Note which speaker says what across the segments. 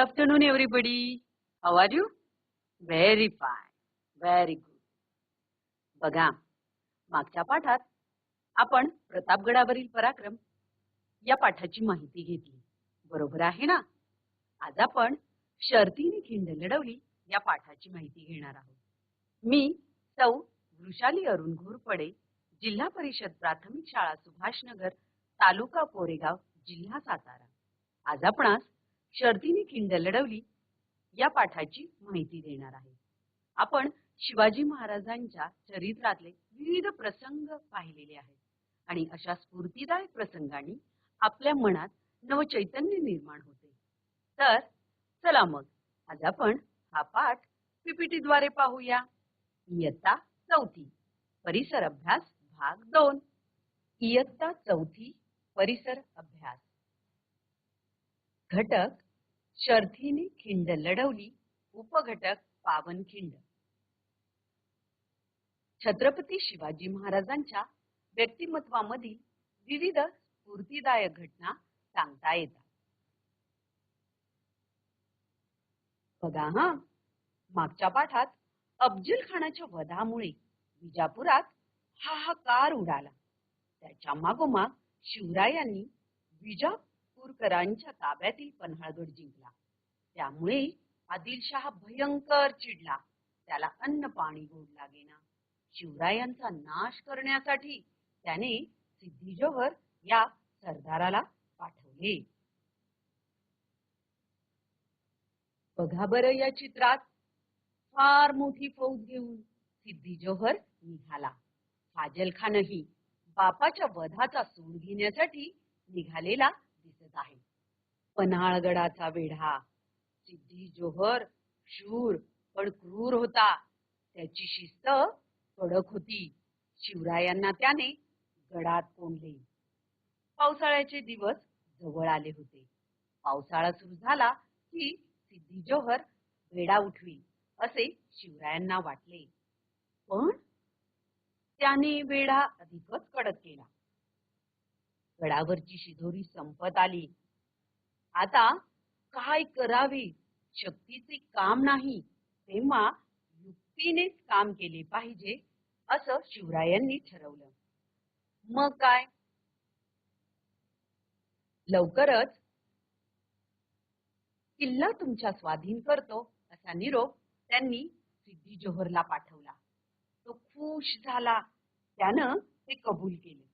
Speaker 1: afternoon, everybody. How are you? Very fine. Very good. बघा मागच्या पाठात आपण प्रतापगडावरील पराक्रम या पाठाची माहिती घेतली बरोबर आहे ना आज आपण शर्तीने खिंड लढवली या पाठाची माहिती घेणार आहोत मी सौ वृषाली अरुण घोरपडे जिल्हा परिषद प्राथमिक शाळा सुभाषनगर तालुका कोरेगाव जिल्हा सातारा आज आपणास शर्दीने खिंड लढवली या पाठाची माहिती देणार आहे. आपण शिवाजी महाराजांच्या चरित्रातले विविध प्रसंग पाहिलेले आहेत आणि अशा स्फूर्तिदायक प्रसंगांनी आपल्या मनात नवचैतन्य निर्माण होते. तर चला मग आज आपण हा पाठ पीपीटी द्वारे पाहूया. इयत्ता चौथी परिसर अभ्यास भाग दोन. इयत्ता चौथी परिसर अभ्यास. घटक शर्थीने खिंड लढवली उपघटक पावनखिंड छत्रपती शिवाजी महाराजांच्या व्यक्तिमत्वामधील विविध स्फूर्तीदायक घटना सांगता येतात. बघा हा मागच्या पाठात अफजल खानाच्या वधामुळे विजापुरात हाहाकार उडाला. त्याच्या मागोमाग शिवरायांनी विजापूर विजापूरकरांच्या ताब्यातील पन्हाळगड जिंकला. त्यामुळे आदिलशहा भयंकर चिडला. त्याला अन्न पाणी गोड लागेना. शिवरायांचा नाश करण्यासाठी त्याने सिद्धीजोहर या सरदाराला पाठवले. बघा बरं या चित्रात. फार मोठी फौज घेऊन सिद्धी जोहर निघाला. फाजल खानही बापाच्या वधाचा सूड घेण्यासाठी निघालेला वाटत आहे. पन्हाळगडाचा वेढा सिद्धी जोहर शूर पण क्रूर होता. त्याची शिस्त कडक होती. शिवरायांना त्याने गडात कोंडले. पावसाळ्याचे दिवस जवळ आले होते. पावसाळा सुरू झाला की सिद्धी जोहर वेडा उठवी असे शिवरायांना वाटले. पण त्याने वेढा अधिकच कडक केला. गडावरची शिदोरी संपत आली. आता काय करावी? शक्तीचे काम नाही. तेव्हा युक्तीनेच काम केले पाहिजे असं शिवरायांनी ठरवलं. मग काय? लवकरच किल्ला तुमच्या स्वाधीन करतो असा निरोप त्यांनी सिद्धी जोहरला पाठवला. तो खुश झाला. त्यानं ते कबूल केले.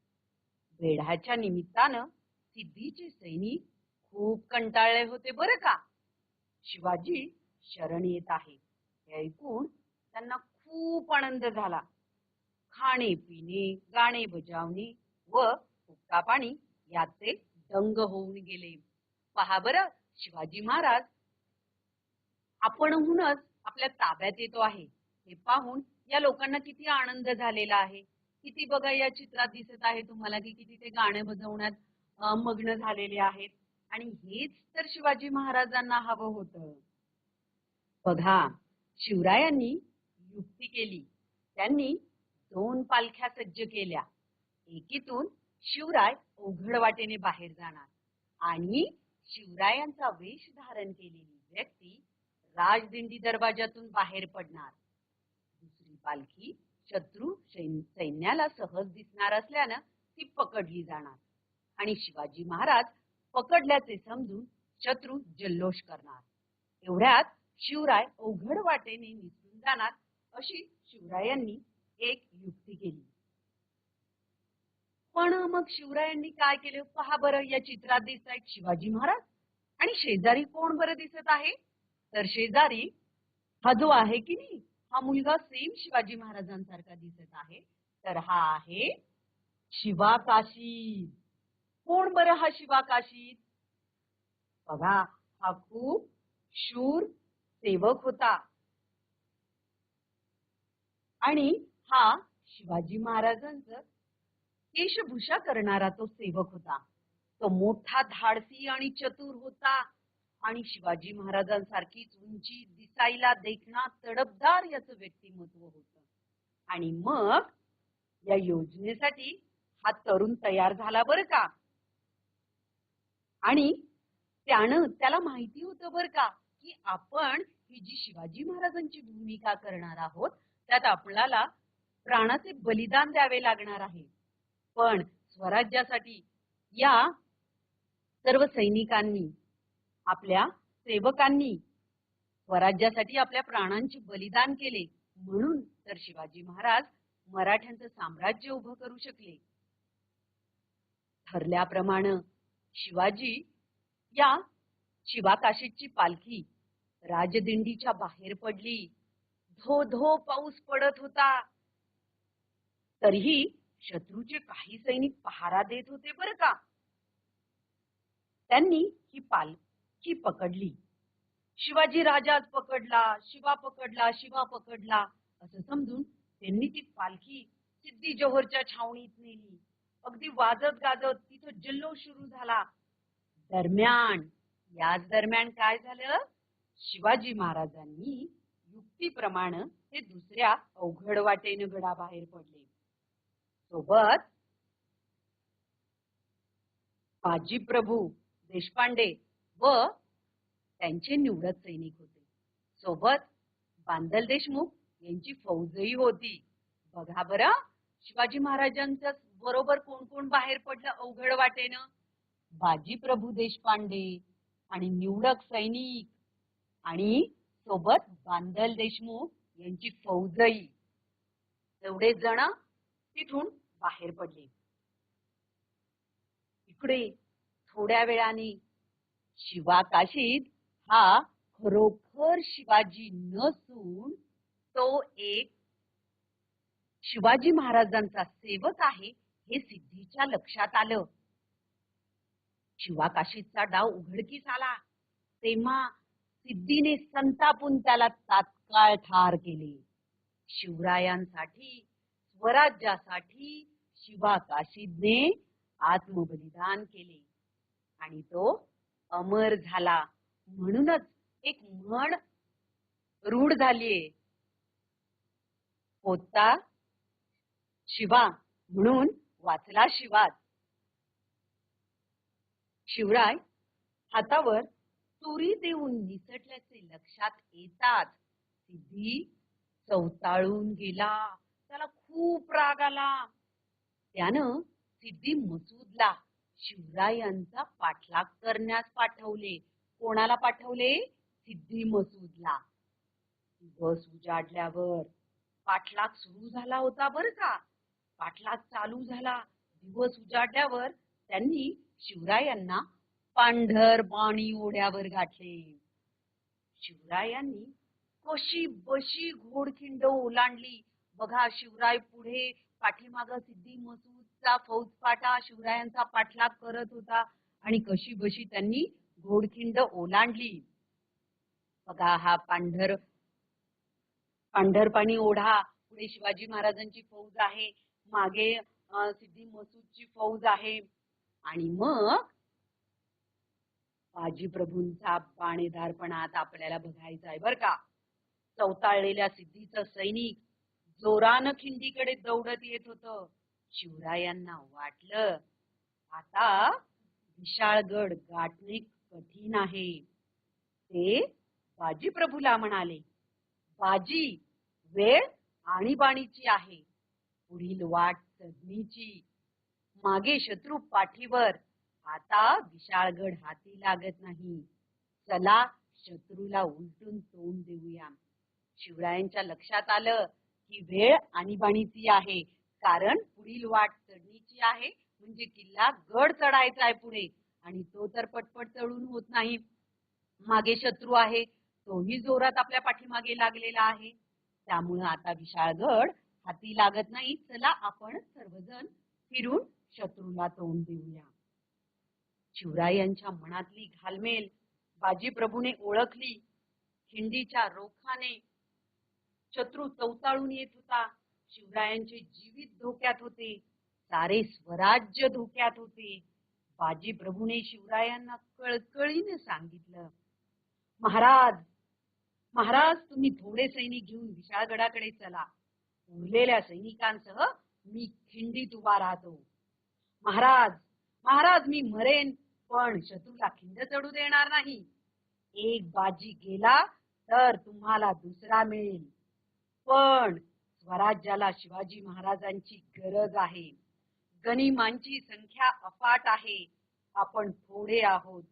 Speaker 1: वेढाच्या निमित्तानं सिद्धीचे सैनिक खूप कंटाळले होते बरं का? शिवाजी शरण येत आहे. हे ऐकून त्यांना खूप आनंद झाला. खाणे पिणे गाणे बजावणे व हुक्का पाणी यात ते दंग होऊन गेले. पहा बर शिवाजी महाराज. आपणहूनच आपल्या ताब्यात येतो आहे. हे पाहून या लोकांना किती आनंद झालेला आहे. किती बघा या चित्रात दिसत आहे तुम्हाला की किती ते गाणे बजवण्यात मग्न झालेले आहेत. आणि हेच तर शिवाजी महाराजांना हवं होतं. बघा शिवरायांनी युक्ती केली. त्यांनी दोन पालख्या सज्ज केल्या. एकीतून शिवराय अवघड वाटेने बाहेर जाणार. आणि शिवरायांचा वेश धारण केलेली व्यक्ती राजदिंडी दरवाजातून बाहेर पडणार. दुसरी पालखी शत्रू सैन्याला सहज दिसणार असल्यानं ती पकडली जाणार. आणि शिवाजी महाराज पकडल्याचे समजून शत्रू जल्लोष करणार. एवढ्यात शिवराय अवघड वाटेने निसरून जाणार अशी शिवरायांनी एक युक्ती केली. पण मग शिवरायांनी काय केलं? पहा बरं या चित्रात दिसत आहेत शिवाजी महाराज. आणि शेजारी कोण बरं दिसत आहे? तर शेजारी हा जो आहे की नाही? हा मुलगा सेम शिवाजी महाराजांसारखा दिसत आहे. तर हा आहे शिवाकाशी. कोण बरं हा शिवाकाशी? बघा हा खूप शूर सेवक होता. आणि हा शिवाजी महाराजांच केशभूषा करणारा तो सेवक होता. तो मोठा धाडसी आणि चतुर होता. आणि शिवाजी महाराजांसारखीच उंची दिसायला देखणा तडपदार याच व्यक्तिमत्व होतं. आणि मग या योजनेसाठी हा तरुण तयार झाला बरं का? आणि त्यानं त्याला माहिती होतं बर का की आपण ही जी शिवाजी महाराजांची भूमिका करणार आहोत त्यात आपल्याला प्राणाचे बलिदान द्यावे लागणार आहे. पण स्वराज्यासाठी या सर्व सैनिकांनी आपल्या सेवकांनी स्वराज्यासाठी आपल्या प्राणांचे बलिदान केले. म्हणून तर शिवाजी महाराज मराठ्यांचं साम्राज्य उभं करू शकले. ठरल्याप्रमाणे शिवाजी या शिवाकाशीची पालखी राजदिंडीच्या बाहेर पडली. धो धो पाऊस पडत होता. तरीही शत्रूचे काही सैनिक पहारा देत होते बरं का? त्यांनी ही पाल पालखी पकडली. शिवाजी राजाच पकडला शिवा पकडला शिवा पकडला. असं समजून त्यांनी ती पालखी सिद्धी जोहरच्या छावणीत नेली. अगदी वाजत गाजत तिथं जल्लोष सुरू झाला. दरम्यान याच दरम्यान काय झालं? शिवाजी महाराजांनी युक्तीप्रमाणे हे दुसऱ्या अवघड वाटेनं गडाबाहेर पडले. सोबत बाजी प्रभू देशपांडे व त्यांचे निवडक सैनिक होते. सोबत बांदल देशमुख यांची फौजही होती. बघा बरं शिवाजी महाराजांच्या बरोबर कोण कोण बाहेर पडलं अवघड वाटेनं? बाजी प्रभू देशपांडे आणि निवडक सैनिक आणि सोबत बांदल देशमुख यांची फौजही. एवढे जण तिथून बाहेर पडले. इकडे थोड्या वेळाने शिवाकाशीत हा खरोखर शिवाजी नसून तो एक शिवाजी महाराजांचा सेवक आहे हे सिद्धीच्या लक्षात आलं. शिवाकाशीचा डाव उघडकीस आला. तेव्हा सिद्धीने संतापून त्याला तात्काळ ठार केले. शिवरायांसाठी स्वराज्यासाठी शिवाकाशीने आत्मबलिदान केले. आणि तो अमर झाला. म्हणूनच एक म्हण रूढ झालीये. होता शिवा म्हणून वाचला शिवात. शिवराय हातावर तुरी देऊन निसटल्याचे लक्षात येताच सिद्धी चवताळून गेला. त्याला खूप राग आला. त्यानं सिद्धी मसूदला शिवरायांचा पाठलाग करण्यास पाठवले. कोणाला पाठवले? सिद्धी मसूदला. दिवस उजाडल्यावर. पाठलाग सुरू झाला होता बर का? पाठलाग चालू झाला. दिवस उजाडल्यावर त्यांनी शिवरायांना पांढर पाणी ओढ्यावर गाठले शिवरायांनी कशी बशी घोडखिंड ओलांडली. बघा शिवराय पुढे पाठीमाग सिद्धी मसूद मसूदचा फौजफाटा शिवरायांचा पाठलाग करत होता आणि कशी बशी त्यांनी घोडखिंड ओलांडली. बघा हा पांढर पांढरपाणी ओढा. पुढे शिवाजी महाराजांची फौज आहे. मागे सिद्धी मसूदची फौज आहे. आणि मग बाजीप्रभूंचा बाणेदारपणा आता आपल्याला बघायचा आहे बर का. चौताळलेल्या सिद्धीचं सैनिक जोरानं खिंडीकडे दौडत येत होतं. शिवरायांना वाटलं. आता विशाळगड गाठणे कठीण आहे. ते बाजी प्रभूला म्हणाले बाजी वेळ आणीबाणीची आहे. पुढील वाट चढणीची मागे शत्रू पाठीवर. आता विशाळगड हाती लागत नाही. चला शत्रूला उलटून तोंड देऊया. शिवरायांच्या लक्षात आलं की वेळ आणीबाणीची आहे. कारण पुढील वाट चढणीची आहे. म्हणजे किल्ला गड चढायचा आहे पुढे. आणि तो तर पटपट चढून होत नाही. मागे शत्रू आहे. तोही जोरात आपल्या पाठीमागे लागलेला आहे. त्यामुळं आता विशाळगड हाती लागत नाही. चला आपण सर्वजण फिरून शत्रूला तोंड देऊया. शिवरायांच्या मनातली घालमेल. बाजी प्रभूने ओळखली. खिंडीच्या रोखाने शत्रू चौताळून येत होता. शिवरायांचे जीवित धोक्यात होते. सारे स्वराज्य धोक्यात होते. बाजी प्रभूने शिवरायांना कळकळीने सांगितलं. महाराज महाराज तुम्ही थोडे सैनिक घेऊन विशाळगडाकडे चला. उरलेल्या सैनिकांसह मी खिंडीत उभा राहतो. महाराज महाराज मी मरेन पण शत्रूला खिंड चढू देणार नाही. एक बाजी गेला तर तुम्हाला दुसरा मिळेल. पण स्वराज्याला शिवाजी महाराजांची गरज आहे. गनिमांची संख्या अफाट आहे. आपण थोडे आहोत.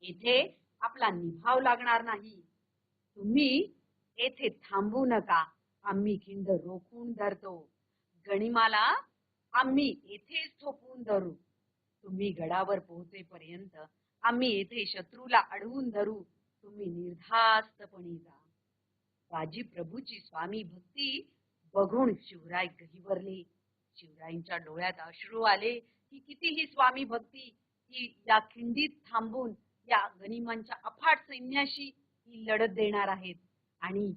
Speaker 1: येथे आपला निभाव लागणार नाही. तुम्ही येथे थांबू नका. आम्ही खिंड रोखून धरतो. गणिमाला आम्ही येथेच थोपवून धरू. तुम्ही गडावर पोहोचेपर्यंत आम्ही येथे शत्रूला अडवून धरू. तुम्ही निर्धास्तपणे जा. बाजी प्रभूची स्वामी भक्ती बघून शिवराय गहिवरले. शिवरायांच्या डोळ्यात अश्रू आले की किती ही स्वामी भक्ती ही या खिंडीत थांबून या गनिमांच्या अफाट सैन्याशी ही लढत देणार आहेत. आणि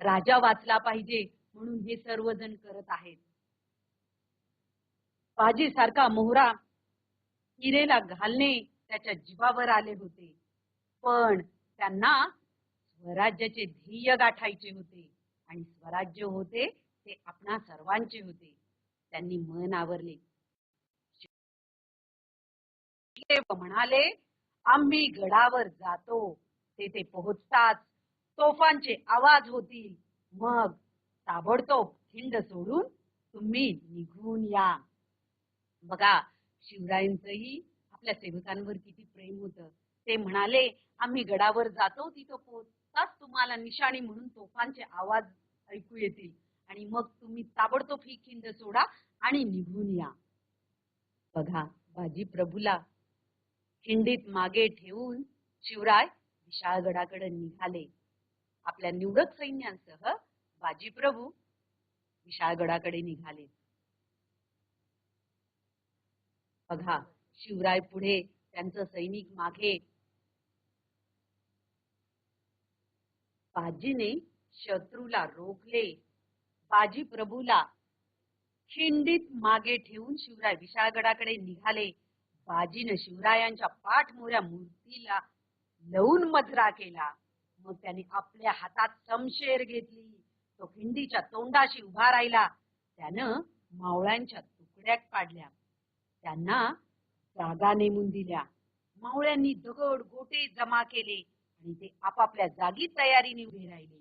Speaker 1: राजा वाचला पाहिजे म्हणून हे सर्वजण करत आहेत. बाजी सारखा मोहरा हिरेला घालणे त्याच्या जीवावर आले होते. पण त्यांना स्वराज्याचे ध्येय गाठायचे होते आणि स्वराज्य होते ते आपणा सर्वांचे होते. त्यांनी मन आवरले. म्हणाले आम्ही गडावर जातो. तेथे पोहोचताच तोफांचे आवाज होतील. मग ताबडतोब खिंड सोडून तुम्ही निघून या. बघा शिवरायांचंही आपल्या सेवकांवर किती प्रेम होत. ते म्हणाले आम्ही गडावर जातो तिथं पोहोचताच तुम्हाला निशाणी म्हणून तोफांचे आवाज ऐकू येतील. आणि मग तुम्ही ताबडतोब ही खिंड सोडा आणि निघून या. बघा बाजी प्रभूला खिंडीत मागे ठेवून शिवराय विशाळगडाकडे निघाले. आपल्या निवडक सैन्यांसह बाजी प्रभू विशाळगडाकडे निघाले. बघा शिवराय पुढे त्यांचं सैनिक मागे बाजीने शत्रूला रोखले. बाजी प्रभूला खिंडीत मागे ठेवून शिवराय विशाळगडाकडे निघाले. बाजीनं शिवरायांच्या पाठमोऱ्या मूर्तीला लवून मजरा केला. मग त्याने आपल्या हातात समशेर घेतली. तो खिंडीच्या तोंडाशी उभा राहिला. त्यानं मावळ्यांच्या तुकड्या पाडल्या. त्यांना जागा नेमून दिल्या मावळ्यांनी दगड गोटे जमा केले. आणि ते आपापल्या जागी तयारीने उभे राहिले.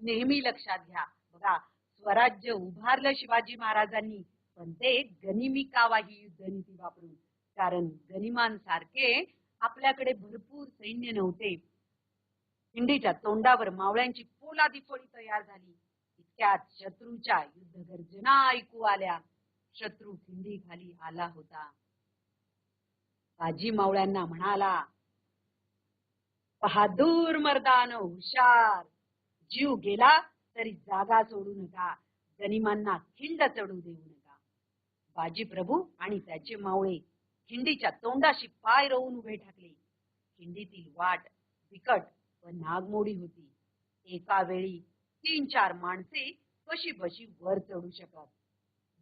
Speaker 1: नेहमी लक्षात घ्या बघा स्वराज्य उभारलं शिवाजी महाराजांनी पण ते गनिमी कावाही युद्धनीती वापरून कारण गनिमांसारखे आपल्याकडे भरपूर सैन्य नव्हते. हिंडीच्या तोंडावर मावळ्यांची पोलादी फळी तयार झाली. इतक्यात शत्रूच्या युद्ध गर्जना ऐकू आल्या. शत्रू खिंडी खाली आला होता. बाजी मावळ्यांना म्हणाला बहादूर मर्दान हुशार. जीव गेला तरी जागा सोडू नका. गनिमांना खिंड चढू देऊ नका. बाजी प्रभू आणि त्याचे मावळे खिंडीच्या तोंडाशी पाय रोवून उभे ठाकले. खिंडीतील वाट बिकट व नागमोडी होती. एका वेळी तीन चार माणसे कशी बशी वर चढू शकत?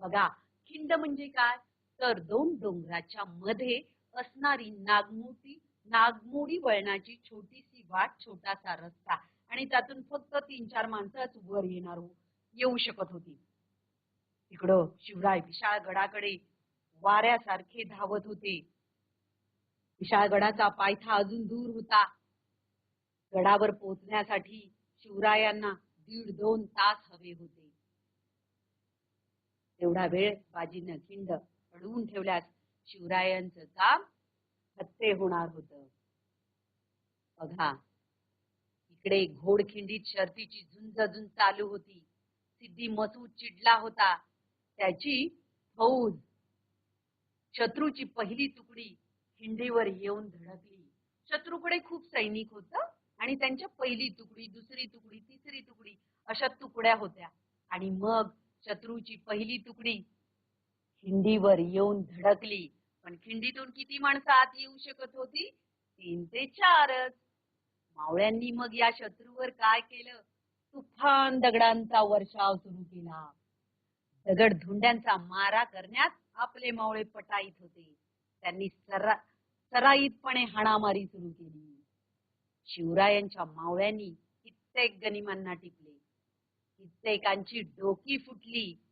Speaker 1: बघा खिंड म्हणजे काय? तर दोन डोंगराच्या मध्ये असणारी नागमोठी नागमोडी वळणाची छोटीशी वाट छोटासा रस्ता. आणि त्यातून फक्त तीन चार माणसंच वर येणार हो, येऊ शकत होती. इकडं शिवराय विशाळ गडाकडे वाऱ्यासारखे धावत होते. विशाळ गडाचा पायथा अजून दूर होता. गडावर पोहोचण्यासाठी शिवरायांना दीड दोन तास हवे होते. तेवढा वेळ बाजीनं खिंड अडवून ठेवल्यास शिवरायांचं काम हत्ते होणार होत. बघा इकडे घोडखिंडीत शर्तीची झुंज झुंज चालू होती. सिद्धी मसूद चिडला होता. त्याची फौज शत्रूची पहिली तुकडी खिंडीवर येऊन धडकली. शत्रूकडे खूप सैनिक होत आणि त्यांच्या पहिली तुकडी दुसरी तुकडी तिसरी तुकडी अशा तुकड्या होत्या. आणि मग शत्रूची पहिली तुकडी खिंडीवर येऊन धडकली. पण खिंडीतून किती माणसं आत येऊ शकत होती? तीन ते चारच. मावळ्यांनी मग या शत्रूवर काय केलं? तुफान दगडांचा वर्षाव सुरू केला. दगड धुंड्यांचा मारा करण्यात आपले मावळे पटाईत होते. त्यांनी सरा सराईतपणे हाणामारी सुरू केली. शिवरायांच्या मावळ्यांनी कित्येक गनिमांना टिपले. कित्येकांची डोकी फुटली.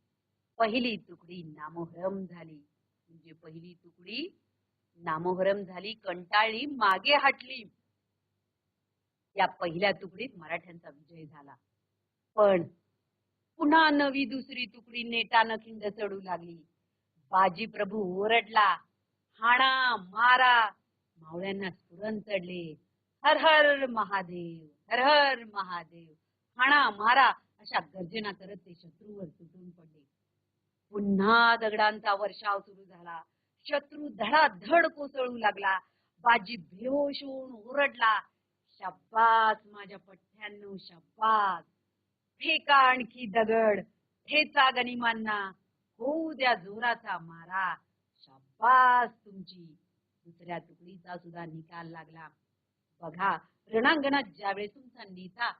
Speaker 1: पहिली तुकडी नामोहरम झाली. म्हणजे पहिली तुकडी नामोहरम झाली कंटाळली मागे हटली. या पहिल्या तुकडीत मराठ्यांचा विजय झाला. पण पुन्हा नवी दुसरी तुकडी नेटानं खिंड चढू लागली. बाजी प्रभू ओरडला हाणा मारा. मावळ्यांना सुरण चढले हर हर महादेव हर हर महादेव हाणा मारा. अशा गर्जना करत ते शत्रूवर तुटून पडले. पुन्हा दगडांचा वर्षाव सुरू झाला. शत्रू धडाधड कोसळू लागला. बाजी बेहोश होऊन ओरडला शब्बास माझ्या पठ्ठ्यांनो शब्बास फेका आणखी दगड. ठेचा गनिमांना. होऊ द्या जोराचा मारा. शब्बास तुमची. दुसऱ्या तुकडीचा सुद्धा निकाल लागला. बघा रणांगणात ज्यावेळेस तुमचा नेता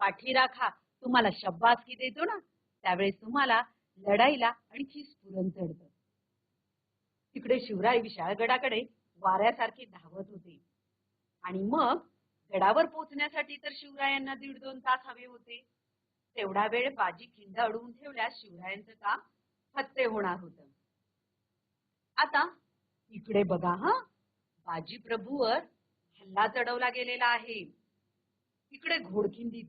Speaker 1: पाठीराखा तुम्हाला शब्बासकी देतो ना त्यावेळेस तुम्हाला लढाईला आणखी स्फुरण चढत तिकडे शिवराय विशाळगडाकडे वाऱ्यासारखे धावत होते. आणि मग गडावर पोहोचण्यासाठी तर शिवरायांना दीड दोन तास हवे होते. तेवढा वेळ बाजी खिंड अडवून ठेवल्यास शिवरायांचं काम हत्ते होणार होत. आता इकडे बघा हा. बाजी प्रभूवर हल्ला चढवला गेलेला आहे. इकडे घोडखिंडीत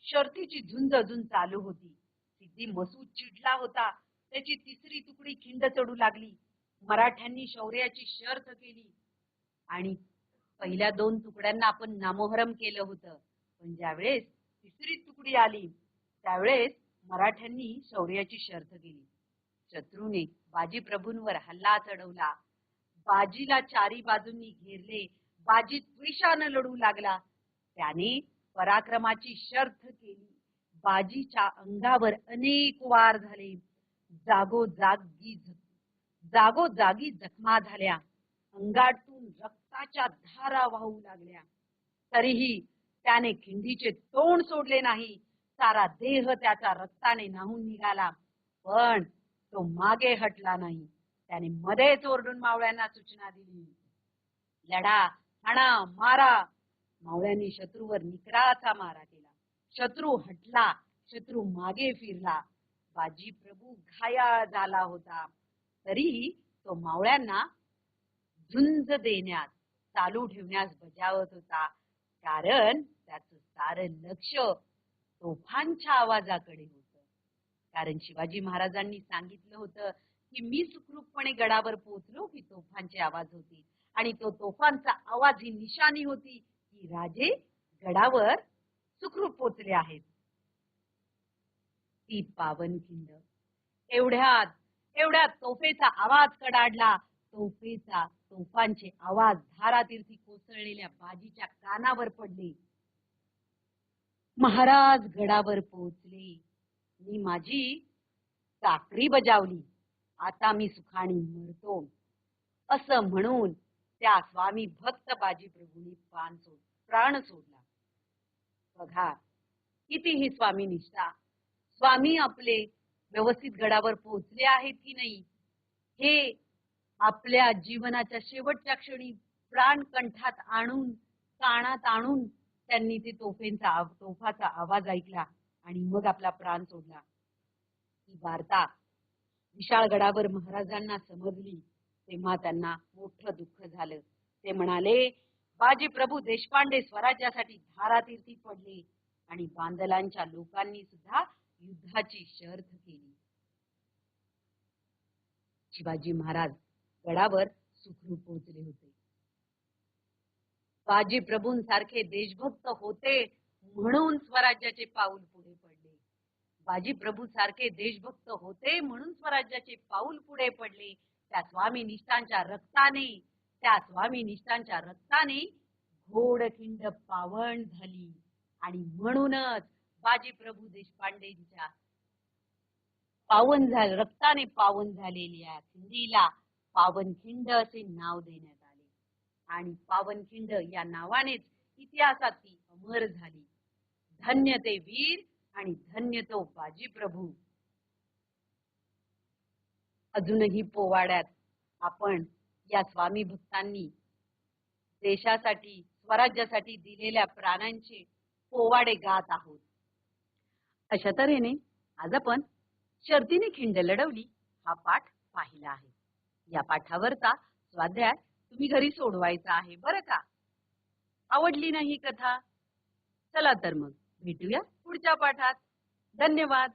Speaker 1: शर्तीची झुंज अजून चालू होती. सिद्धी मसूद चिडला होता. त्याची तिसरी तुकडी खिंड चढू लागली. मराठ्यांनी शौर्याची शर्थ केली. आणि पहिल्या दोन तुकड्यांना आपण नामोहरम केलं होतं. पण ज्यावेळेस तिसरी तुकडी आली त्यावेळेस मराठ्यांनी शौर्याची शर्थ केली. शत्रूने बाजी प्रभूंवर हल्ला चढवला. बाजीला चारी बाजूंनी घेरले. बाजी द्वेषानं लढू लागला. त्याने पराक्रमाची शर्थ केली. बाजीच्या अंगावर अनेक वार झाले. जागोजागी जागोजागी जखमा झाल्या. अंगातून रक्ताच्या धारा वाहू लागल्या. तरीही त्याने खिंडीचे तोंड सोडले नाही. सारा देह त्याचा रक्ताने नाहून निघाला. पण तो मागे हटला नाही. त्याने मध्येच ओरडून मावळ्यांना सूचना दिली. लढा हाणा मारा. मावळ्यांनी शत्रूवर निकराचा मारा केला. शत्रू हटला शत्रू मागे फिरला. बाजी प्रभू घायाळ झाला होता. तरीही तो मावळ्यांना झुंज देण्यास चालू ठेवण्यास बजावत होता. कारण त्याच सार लक्ष तोफांच्या आवाजाकडे होत. कारण शिवाजी महाराजांनी सांगितलं होतं की मी सुखरूपपणे गडावर पोहोचलो की तोफांचे आवाज होतील. आणि तो तोफांचा आवाज ही निशाणी होती की राजे गडावर सुखरूप पोचले आहेत. ती पावनखिंड एवढ्यात एवढ्यात तोफेचा आवाज कडाडला. तोफेचा तोफांचे आवाज धारातीर्थी कोसळलेल्या बाजीच्या कानावर पडले. महाराज गडावर पोहोचले. मी माझी चाकरी बजावली. आता मी सुखाने मरतो. असं म्हणून त्या स्वामी भक्त बाजी प्रभूंनी पान सोड प्राण सोडला. बघा. किती ही स्वामी निष्ठा. स्वामी आपले व्यवस्थित गडावर पोहोचले आहेत की नाही? हे आपल्या जीवनाच्या शेवटच्या क्षणी प्राण कंठात आणून कानात आणून त्यांनी ते तोफेंचा तोफाचा आवाज ऐकला आणि मग आपला प्राण सोडला. ही वार्ता विशाळगडावर महाराजांना समजली. तेव्हा त्यांना मोठं दुःख झालं. ते म्हणाले बाजी प्रभू देशपांडे स्वराज्यासाठी धारातीर्थी पडले आणि बांदलांच्या लोकांनी सुद्धा युद्धाची शर्थ केली. शिवाजी महाराज गडावर सुखरूप पोहोचले होते. बाजी प्रभूंसारखे देशभक्त होते म्हणून स्वराज्याचे पाऊल पुढे पडले. बाजी प्रभू सारखे देशभक्त होते म्हणून स्वराज्याचे पाऊल पुढे पडले. त्या स्वामी निष्ठांच्या रक्ताने त्या स्वामी निष्ठांच्या रक्ताने घोडखिंड पावन झाली. आणि म्हणूनच बाजी प्रभू देशपांडेंच्या पावन झाले रक्ताने पावन झालेल्या खिंडीला पावनखिंड असे नाव देण्यात आले. आणि पावनखिंड या नावानेच इतिहासात ती अमर झाली. धन्य ते वीर आणि धन्य तो बाजी प्रभू अजूनही पोवाड्यात आपण या स्वामी भक्तांनी देशासाठी स्वराज्यासाठी दिलेल्या प्राणांचे पोवाडे गात आहोत. अशा तऱ्हेने आज आपण शर्तीने खिंड लढवली हा पाठ पाहिला आहे. या पाठावरचा स्वाध्याय तुम्ही घरी सोडवायचा आहे बरं का? आवडली नाही कथा? चला तर मग भेटूया पुढच्या पाठात. धन्यवाद.